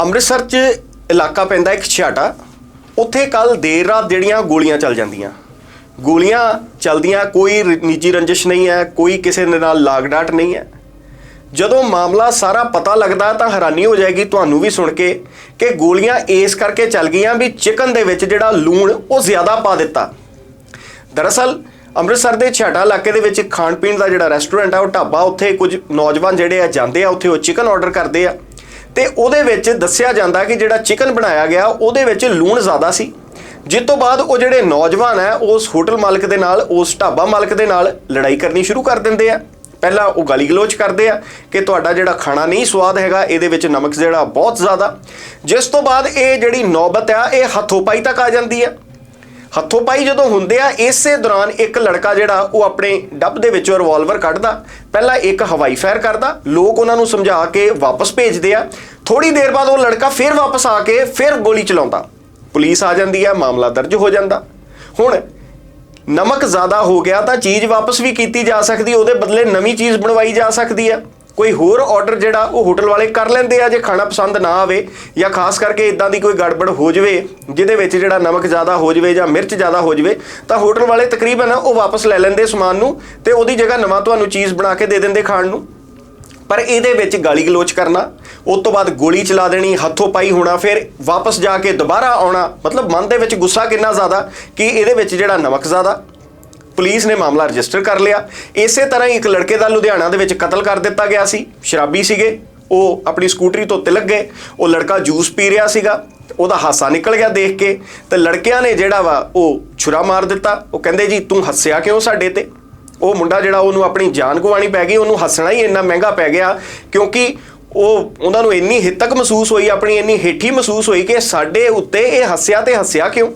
ਅੰਮ੍ਰਿਤਸਰ 'ਚ ਇਲਾਕਾ ਪੈਂਦਾ ਇੱਕ ਛਿਆਟਾ। ਉੱਥੇ ਕੱਲ ਦੇਰ ਰਾਤ ਜਿਹੜੀਆਂ ਗੋਲੀਆਂ ਚੱਲ ਜਾਂਦੀਆਂ। ਗੋਲੀਆਂ ਚੱਲਦੀਆਂ, ਕੋਈ ਨਿੱਜੀ ਰੰਜਿਸ਼ ਨਹੀਂ ਹੈ, ਕੋਈ ਕਿਸੇ ਦੇ ਨਾਲ ਲਾਗਡਾਟ ਨਹੀਂ ਹੈ। ਜਦੋਂ ਮਾਮਲਾ ਸਾਰਾ ਪਤਾ ਲੱਗਦਾ ਤਾਂ ਹੈਰਾਨੀ ਹੋ ਜਾਏਗੀ ਤੁਹਾਨੂੰ ਵੀ ਸੁਣ ਕੇ ਕਿ ਗੋਲੀਆਂ ਇਸ ਕਰਕੇ ਚੱਲ ਗਈਆਂ ਵੀ ਚਿਕਨ ਦੇ ਵਿੱਚ ਜਿਹੜਾ ਲੂਣ, ਉਹ ਜ਼ਿਆਦਾ ਪਾ ਦਿੱਤਾ। ਦਰਅਸਲ, ਅੰਮ੍ਰਿਤਸਰ ਦੇ ਛਾਟਾ ਇਲਾਕੇ ਦੇ ਵਿੱਚ ਖਾਣ ਪੀਣ ਦਾ ਜਿਹੜਾ ਰੈਸਟੋਰੈਂਟ ਆ, ਉਹ ਢਾਬਾ, ਉੱਥੇ ਕੁਝ ਨੌਜਵਾਨ ਜਿਹੜੇ ਆ ਜਾਂਦੇ ਆ, ਉੱਥੇ ਉਹ ਚਿਕਨ ਆਰਡਰ ਕਰਦੇ ਆ। ਤੇ ਉਹਦੇ ਵਿੱਚ ਦੱਸਿਆ ਜਾਂਦਾ ਕਿ ਜਿਹੜਾ ਚਿਕਨ ਬਣਾਇਆ ਗਿਆ, ਉਹਦੇ ਵਿੱਚ ਲੂਣ ਜ਼ਿਆਦਾ ਸੀ। ਜਿਸ ਤੋਂ ਬਾਅਦ ਉਹ ਜਿਹੜੇ ਨੌਜਵਾਨ ਹੈ ਉਸ ਹੋਟਲ ਮਾਲਕ ਦੇ ਨਾਲ, ਉਸ ਢਾਬਾ ਮਾਲਕ ਦੇ ਨਾਲ ਲੜਾਈ ਕਰਨੀ ਸ਼ੁਰੂ ਕਰ ਦਿੰਦੇ ਆ। ਪਹਿਲਾਂ ਉਹ ਗਾਲੀ ਗਲੋਚ ਕਰਦੇ ਆ ਕਿ ਤੁਹਾਡਾ ਜਿਹੜਾ ਖਾਣਾ ਨਹੀਂ ਸਵਾਦ ਹੈਗਾ, ਇਹਦੇ ਵਿੱਚ ਨਮਕ ਜਿਹੜਾ ਬਹੁਤ ਜ਼ਿਆਦਾ। ਜਿਸ ਤੋਂ ਬਾਅਦ ਇਹ ਜਿਹੜੀ ਨੌਬਤ ਆ, ਇਹ ਹੱਥੋਂ-ਪਾਈ ਤੱਕ ਆ ਜਾਂਦੀ ਆ। ਹੱਥੋਂ ਪਾਈ ਜਦੋਂ ਹੁੰਦੇ ਆ, ਇਸੇ ਦੌਰਾਨ ਇੱਕ ਲੜਕਾ ਜਿਹੜਾ, ਉਹ ਆਪਣੇ ਡੱਬ ਦੇ ਵਿੱਚੋਂ ਰਿਵਾਲਵਰ ਕੱਢਦਾ। ਪਹਿਲਾਂ ਇੱਕ ਹਵਾਈ ਫਾਇਰ ਕਰਦਾ। ਲੋਕ ਉਹਨਾਂ ਨੂੰ ਸਮਝਾ ਕੇ ਵਾਪਸ ਭੇਜਦੇ ਆ। ਥੋੜੀ ਦੇਰ ਬਾਅਦ ਉਹ ਲੜਕਾ ਫਿਰ ਵਾਪਸ ਆ ਕੇ ਫਿਰ ਗੋਲੀ ਚਲਾਉਂਦਾ। ਪੁਲਿਸ ਆ ਜਾਂਦੀ ਹੈ ਮਾਮਲਾ ਦਰਜ ਹੋ ਜਾਂਦਾ। ਹੁਣ ਨਮਕ ਜ਼ਿਆਦਾ ਹੋ ਗਿਆ ਤਾਂ ਚੀਜ਼ ਵਾਪਸ ਵੀ ਕੀਤੀ ਜਾ ਸਕਦੀ, ਉਹਦੇ ਬਦਲੇ ਨਵੀਂ ਚੀਜ਼ ਬਣਵਾਈ ਜਾ ਸਕਦੀ ਹੈ ਕੋਈ ਹੋਰ ਆਰਡਰ ਜਿਹੜਾ ਉਹ ਹੋਟਲ ਵਾਲੇ ਕਰ ਲੈਂਦੇ ਆ, ਜੇ ਖਾਣਾ ਪਸੰਦ ਨਾ ਆਵੇ ਜਾਂ ਖਾਸ ਕਰਕੇ ਇਦਾਂ ਦੀ ਕੋਈ ਗੜਬੜ ਹੋ ਜਵੇ, ਜਿਹਦੇ ਵਿੱਚ ਜਿਹੜਾ ਨਮਕ ਜ਼ਿਆਦਾ ਹੋ ਜਵੇ ਜਾਂ ਮਿਰਚ ਜ਼ਿਆਦਾ ਹੋ ਜਵੇ, ਤਾਂ ਹੋਟਲ ਵਾਲੇ ਤਕਰੀਬਨ ਉਹ ਵਾਪਸ ਲੈ ਲੈਂਦੇ ਸਮਾਨ ਨੂੰ ਤੇ ਉਹਦੀ ਜਗ੍ਹਾ ਨਵਾਂ ਤੁਹਾਨੂੰ ਚੀਜ਼ ਬਣਾ ਕੇ ਦੇ ਦਿੰਦੇ ਖਾਣ ਨੂੰ। ਪਰ ਇਹਦੇ ਵਿੱਚ ਗਾਲੀ ਗਲੋਚ ਕਰਨਾ, ਉਸ ਤੋਂ ਬਾਅਦ ਗੋਲੀ ਚਲਾ ਦੇਣੀ, ਹੱਥੋਂ ਪਾਈ ਹੋਣਾ, ਫਿਰ ਵਾਪਸ ਜਾ ਕੇ ਦੁਬਾਰਾ ਆਉਣਾ, ਮਤਲਬ ਮਨ ਦੇ ਵਿੱਚ ਗੁੱਸਾ ਕਿੰਨਾ ਜ਼ਿਆਦਾ ਕਿ ਇਹਦੇ ਵਿੱਚ ਜਿਹੜਾ ਨਮਕ ਜ਼ਿਆਦਾ, ਪੁਲਿਸ ਨੇ ਮਾਮਲਾ ਰਜਿਸਟਰ ਕਰ ਲਿਆ। ਇਸੇ ਤਰ੍ਹਾਂ ਹੀ ਇੱਕ ਲੜਕੇ ਦਾ ਲੁਧਿਆਣਾ ਦੇ ਵਿੱਚ ਕਤਲ ਕਰ ਦਿੱਤਾ ਗਿਆ ਸੀ। ਸ਼ਰਾਬੀ ਸੀਗੇ, ਉਹ ਆਪਣੀ ਸਕੂਟਰੀ ਤੋਂ ਤਿਲਕ ਗਏ, ਉਹ ਲੜਕਾ ਜੂਸ ਪੀ ਰਿਹਾ ਸੀਗਾ, ਉਹਦਾ ਹਾਸਾ ਨਿਕਲ ਗਿਆ ਦੇਖ ਕੇ, ਤੇ ਲੜਕਿਆਂ ਨੇ ਜਿਹੜਾ ਵਾ ਉਹ ਛੁਰਾ ਮਾਰ ਦਿੱਤਾ। ਉਹ ਕਹਿੰਦੇ ਜੀ, ਤੂੰ ਹੱਸਿਆ ਕਿਉਂ ਸਾਡੇ ਤੇ? ਉਹ ਮੁੰਡਾ ਜਿਹੜਾ ਉਹਨੂੰ ਆਪਣੀ ਜਾਨ ਗਵਾਣੀ ਪੈ ਗਈ, ਉਹਨੂੰ ਹੱਸਣਾ ਹੀ ਇੰਨਾ ਮਹਿੰਗਾ ਪੈ ਗਿਆ, ਕਿਉਂਕਿ ਉਹ ਉਹਨਾਂ ਨੂੰ ਇੰਨੀ ਹਿੱਤਕ ਮਹਿਸੂਸ ਹੋਈ, ਆਪਣੀ ਇੰਨੀ ਹੇਠੀ ਮਹਿਸੂਸ ਹੋਈ ਕਿ ਸਾਡੇ ਉੱਤੇ ਇਹ ਹੱਸਿਆ ਤੇ ਹੱਸਿਆ ਕਿਉਂ?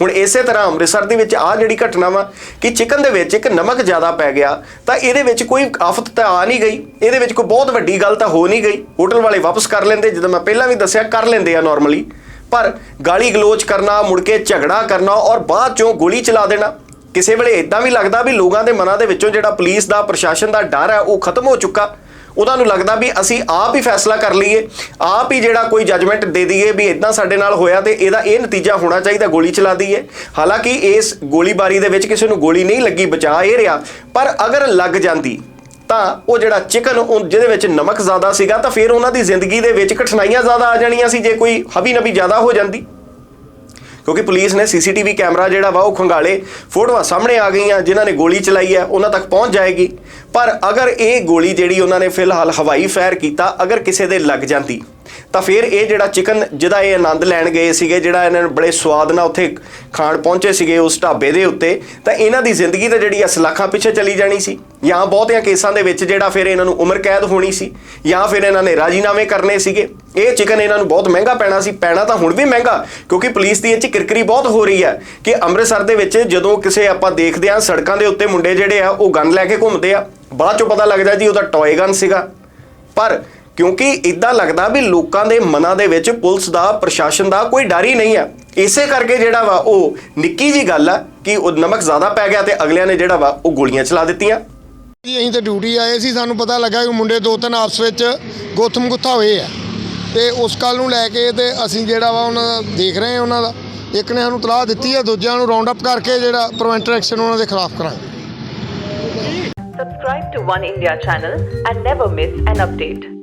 ਹੁਣ ਇਸੇ ਤਰ੍ਹਾਂ ਅੰਮ੍ਰਿਤਸਰ ਦੇ ਵਿੱਚ ਆ ਜਿਹੜੀ ਘਟਨਾ ਵਾ ਕਿ ਚਿਕਨ ਦੇ ਵਿੱਚ ਇੱਕ ਨਮਕ ਜ਼ਿਆਦਾ ਪੈ ਗਿਆ, ਤਾਂ ਇਹਦੇ ਵਿੱਚ ਕੋਈ ਆਫਤ ਤਾਂ ਆ ਨਹੀਂ ਗਈ, ਇਹਦੇ ਵਿੱਚ ਕੋਈ ਬਹੁਤ ਵੱਡੀ ਗੱਲ ਤਾਂ ਹੋ ਨਹੀਂ ਗਈ। ਹੋਟਲ ਵਾਲੇ ਵਾਪਸ ਕਰ ਲੈਂਦੇ, ਜਦੋਂ ਮੈਂ ਪਹਿਲਾਂ ਵੀ ਦੱਸਿਆ, ਕਰ ਲੈਂਦੇ ਆ ਨਾਰਮਲੀ ਪਰ ਗਾਲੀ ਗਲੋਚ ਕਰਨਾ, ਮੁੜ ਕੇ ਝਗੜਾ ਕਰਨਾ ਔਰ ਬਾਅਦ ਚੋਂ ਗੋਲੀ ਚਲਾ ਦੇਣਾ ਕਿਸੇ ਵੇਲੇ ਇਦਾਂ ਵੀ ਲੱਗਦਾ ਵੀ ਲੋਕਾਂ ਦੇ ਮਨਾਂ ਦੇ ਵਿੱਚੋਂ ਜਿਹੜਾ ਪੁਲਿਸ ਦਾ, ਪ੍ਰਸ਼ਾਸਨ ਦਾ ਡਰ ਹੈ, ਉਹ ਖਤਮ ਹੋ ਚੁੱਕਾ। ਉਹਨਾਂ ਨੂੰ ਲੱਗਦਾ ਵੀ ਅਸੀਂ ਆਪ ਹੀ ਫੈਸਲਾ ਕਰ ਲਈਏ, ਆਪ ਹੀ ਜਿਹੜਾ ਕੋਈ ਜੱਜਮੈਂਟ ਦੇ ਦਈਏ ਵੀ ਇਦਾਂ ਸਾਡੇ ਨਾਲ ਹੋਇਆ ਤੇ ਇਹਦਾ ਇਹ ਨਤੀਜਾ ਹੋਣਾ ਚਾਹੀਦਾ, ਗੋਲੀ ਚਲਾ ਦਈਏ। ਹਾਲਾਂਕਿ ਇਸ ਗੋਲੀਬਾਰੀ ਦੇ ਵਿੱਚ ਕਿਸੇ ਨੂੰ ਗੋਲੀ ਨਹੀਂ ਲੱਗੀ, ਬਚਾ ਇਹ ਰਿਹਾ। ਪਰ ਅਗਰ ਲੱਗ ਜਾਂਦੀ, ਤਾਂ ਉਹ ਜਿਹੜਾ ਚਿਕਨ ਉਹ ਜਿਹਦੇ ਵਿੱਚ ਨਮਕ ਜ਼ਿਆਦਾ ਸੀਗਾ, ਤਾਂ ਫਿਰ ਉਹਨਾਂ ਦੀ ਜ਼ਿੰਦਗੀ ਦੇ ਵਿੱਚ ਕਠਿਨਾਈਆਂ ਜ਼ਿਆਦਾ ਆ ਜਾਣੀਆਂ ਸੀ, ਜੇ ਕੋਈ ਹਵੀ ਨਬੀ ਜ਼ਿਆਦਾ ਹੋ ਜਾਂਦੀ। ਕਿਉਂਕਿ ਪੁਲਿਸ ਨੇ ਸੀਸੀਟੀਵੀ ਕੈਮਰਾ ਜਿਹੜਾ ਵਾ ਉਹ ਖੰਗਾਲੇ, ਫੋਟੋਆਂ ਸਾਹਮਣੇ ਆ ਗਈਆਂ, ਜਿਨ੍ਹਾਂ ਨੇ ਗੋਲੀ ਚਲਾਈ ਹੈ, ਉਹਨਾਂ ਤੱਕ ਪਹੁੰਚ ਜਾਏਗੀ। ਪਰ ਅਗਰ ਇਹ ਗੋਲੀ ਜਿਹੜੀ ਉਹਨਾਂ ਨੇ ਫਿਲਹਾਲ ਹਵਾਈ ਫਾਇਰ ਕੀਤਾ, ਅਗਰ ਕਿਸੇ ਦੇ ਲੱਗ ਜਾਂਦੀ ਤਾਂ ਫਿਰ ਇਹ ਜਿਹੜਾ ਚਿਕਨ ਜਿਹਦਾ ਇਹ ਆਨੰਦ ਲੈਣ ਗਏ ਸੀਗੇ, ਜਿਹੜਾ ਇਹਨਾਂ ਨੇ ਬੜੇ ਸਵਾਦ ਨਾਲ ਉੱਥੇ ਖਾਣ ਪਹੁੰਚੇ ਸੀਗੇ ਉਸ ਢਾਬੇ ਦੇ ਉੱਤੇ, ਤਾਂ ਇਹਨਾਂ ਦੀ ਜ਼ਿੰਦਗੀ ਤਾਂ ਜਿਹੜੀ ਅਸਲਾਖਾਂ ਪਿੱਛੇ ਚਲੀ ਜਾਣੀ ਸੀ। ਜਾਂ ਬਹੁਤਿਆਂ ਕੇਸਾਂ ਦੇ ਵਿੱਚ ਜਿਹੜਾ ਫਿਰ ਇਹਨਾਂ ਨੂੰ ਉਮਰ ਕੈਦ ਹੋਣੀ ਸੀ, ਜਾਂ ਫਿਰ ਇਹਨਾਂ ਨੇ ਰਾਜੀਨਾਮੇ ਕਰਨੇ ਸੀਗੇ। ਇਹ ਚਿਕਨ ਇਹਨਾਂ ਨੂੰ ਬਹੁਤ ਮਹਿੰਗਾ ਪੈਣਾ ਸੀ, ਪੈਣਾ ਤਾਂ ਹੁਣ ਵੀ ਮਹਿੰਗਾ, ਕਿਉਂਕਿ ਪੁਲਿਸ ਦੀ ਇਹ 'ਚ ਕਿਰਕਰੀ ਬਹੁਤ ਹੋ ਰਹੀ ਹੈ ਕਿ ਅੰਮ੍ਰਿਤਸਰ ਦੇ ਵਿੱਚ ਜਦੋਂ ਕਿਸੇ ਆਪਾਂ ਦੇਖਦੇ ਆ ਸੜਕਾਂ ਦੇ ਉੱਤੇ ਮੁੰਡੇ ਜਿਹੜੇ ਆ, ਉਹ ਗਨ ਲੈ ਕੇ ਘੁੰਮਦੇ ਆ। ਬਾਅਦ ਚੋਂ ਪਤਾ ਲੱਗਦਾ ਜੀ ਉਹਦਾ ਟੌਏ ਗਨ ਸੀਗਾ। ਪਰ ਕਿਉਂਕਿ ਇਦਾਂ ਲੱਗਦਾ ਵੀ ਲੋਕਾਂ ਦੇ ਮਨਾਂ ਦੇ ਵਿੱਚ ਪੁਲਿਸ ਦਾ ਪ੍ਰਸ਼ਾਸਨ ਦਾ ਕੋਈ ਡਰ ਹੀ ਨਹੀਂ ਹੈ। ਇਸੇ ਕਰਕੇ ਜਿਹੜਾ ਵਾ ਉਹ ਨਿੱਕੀ ਜੀ ਗੱਲ ਆ ਕਿ ਉਹ ਨਮਕ ਜ਼ਿਆਦਾ ਪੈ ਗਿਆ ਤੇ ਅਗਲਿਆਂ ਨੇ ਜਿਹੜਾ ਵਾ ਉਹ ਗੋਲੀਆਂ ਚਲਾ ਦਿੱਤੀਆਂ। ਜੀ ਅਸੀਂ ਤਾਂ ਡਿਊਟੀ ਆਏ ਸੀ ਸਾਨੂੰ ਪਤਾ ਲੱਗਾ ਕਿ ਮੁੰਡੇ ਦੋ ਤਿੰਨ ਆਪਸ ਵਿੱਚ ਗੋਥਮ ਗੁੱਥਾ ਹੋਏ ਆ। ਤੇ ਉਸ ਕੱਲ ਨੂੰ ਲੈ ਕੇ ਤੇ ਅਸੀਂ ਜਿਹੜਾ ਵਾ ਉਹਨਾਂ ਦਾ ਦੇਖ ਰਹੇ ਹਾਂ ਉਹਨਾਂ ਦਾ। ਇੱਕ ਨੇ ਸਾਨੂੰ ਤਲਾਹ ਦਿੱਤੀ ਹੈ ਦੂਜਿਆਂ ਨੂੰ ਰਾਉਂਡ ਅਪ ਕਰਕੇ ਜਿਹੜਾ ਪ੍ਰੀਵੈਂਟਰ ਐਕਸ਼ਨ ਉਹਨਾਂ ਦੇ ਖਿਲਾਫ ਕਰਾਂਗੇ। Subscribe to One India channel and never miss an update.